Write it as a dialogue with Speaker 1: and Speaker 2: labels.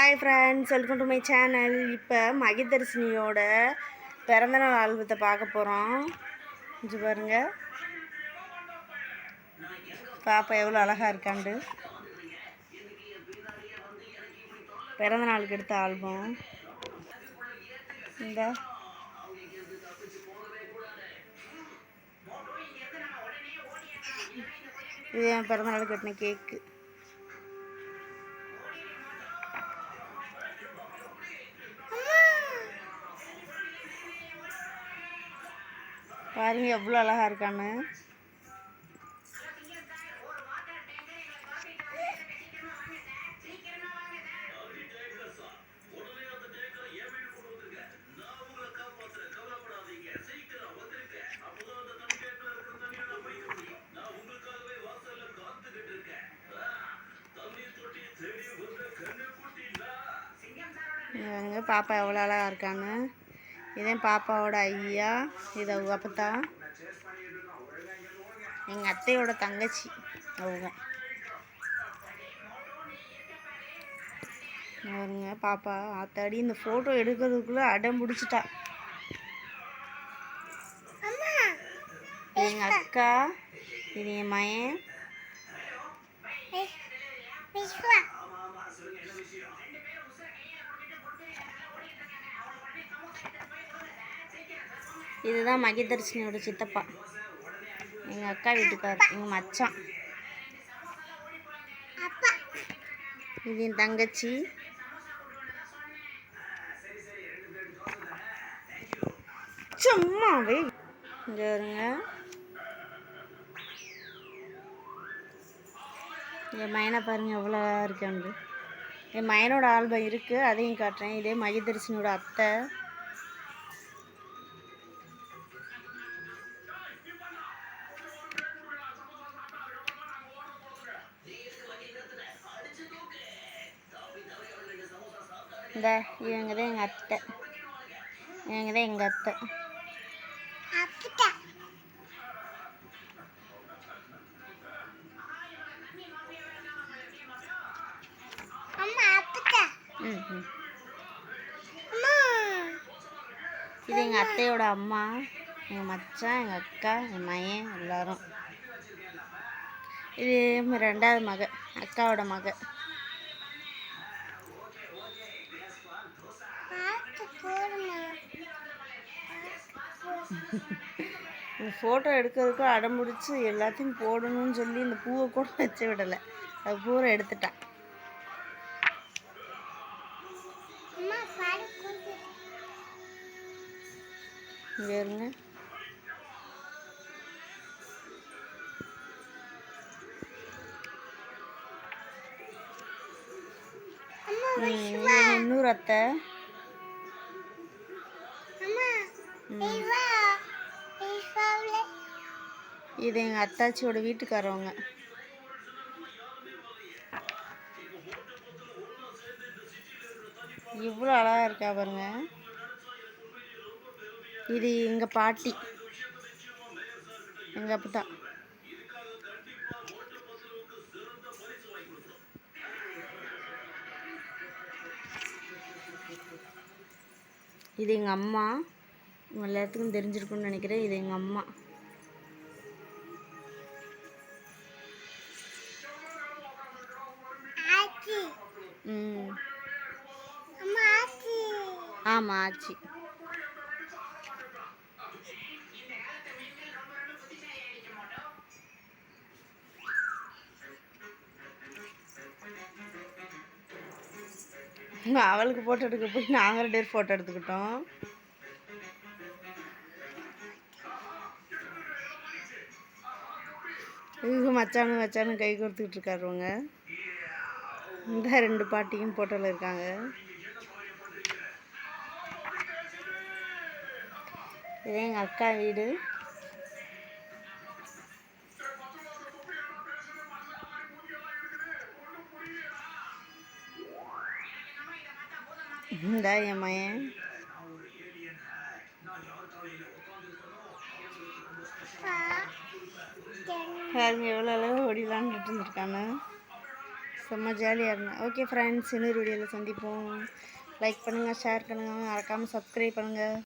Speaker 1: Hi friends welcome to my channel இப்போ மகிதர்ஷினியோட பிறந்தநாள் ஆல்பத்தை பார்க்க போகிறோம் இது பாருங்க. பாப்பா எவ்வளோ அழகாக இருக்காண்டு. பிறந்தநாளுக்கு எடுத்த ஆல்பம். இந்த. இது என் பிறந்தநாளுக்கு கட்டின கேக்கு. பாருங்க எவ்வளோ அழகா இருக்கான்னு. பாப்பா எவ்வளோ அழகா இருக்கான்னு. இதே பாப்பாவோட ஐயா. இது அவங்க அப்பத்தா எங்கள் அத்தையோட தங்கச்சி அவங்க. பாருங்க பாப்பா ஆத்தாடி இந்த ஃபோட்டோ எடுக்கிறதுக்குள்ளே அடம் பிடிச்சிட்டா. எங்கள் அக்கா இது என் மயன் இதுதான் மகிதர்ஷினியோட சித்தப்பா. எங்கள் அக்கா வீட்டுக்கார் எங்கள் மச்சான். இது என் தங்கச்சி. சும்மாவே. இங்கே வருங்க. என் மயனை பாருங்க எவ்வளோ இருக்கேன் என் மயனோட ஆல்பம் இருக்குது அதையும் காட்டுறேன். இதே மகிதர்ஷினியோட அத்தை. இந்த இவங்க தான் எங்கள் அத்தை. இவங்க தான் எங்கள் அத்தை இது எங்கள் அத்தையோட அம்மா எங்கள் மச்சான் எங்கள் அக்கா என் மயன் எல்லாரும். இது ரெண்டாவது மக அக்காவோட மக. ஃபோட்டோ எடுக்கிறதுக்கு அடம் பிடிச்சி எல்லாத்தையும் போடணும்னு சொல்லி இந்த பூவை கூட வச்சு விடலை. அது பூரா எடுத்துட்டான். எங்க இன்னொரு அத்தை. இது எங்கள் அத்தாச்சியோட வீட்டுக்காரவங்க. இவ்வளோ அழகாக இருக்கா பாருங்க. இது எங்கள் பாட்டி. எங்கள் அப்பா இது எங்கள் அம்மா. எல்லாத்துக்கும் தெரிஞ்சிருக்கும்னு நினைக்கிறேன். இது எங்கள் அம்மா. ம். ஆமாம் ஆச்சி. அவளுக்கு ஃபோட்டோ எடுக்க போய் நாங்கள் ரெண்டு பேர் ஃபோட்டோ எடுத்துக்கிட்டோம். இதுக்கு மச்சானும் மச்சானும் கை கொடுத்துக்கிட்டு இருக்காருவங்க இந்த ரெண்டு பாட்டியும் போட்டோல இருக்காங்க. இது எங்கள் அக்கா வீடு. இந்த என் மயன் பாருங்க எவ்வளோ அளவு ஓடி விளாண்டுட்டு இருந்திருக்கானு செம்ம ஜாலியாக இருந்தேன் ஓகே ஃப்ரெண்ட்ஸ் இன்னொரு வீடியோவில் சந்திப்போம். லைக் பண்ணுங்கள் ஷேர் பண்ணுங்கள் மறக்காமல் சப்ஸ்கிரைப் பண்ணுங்கள்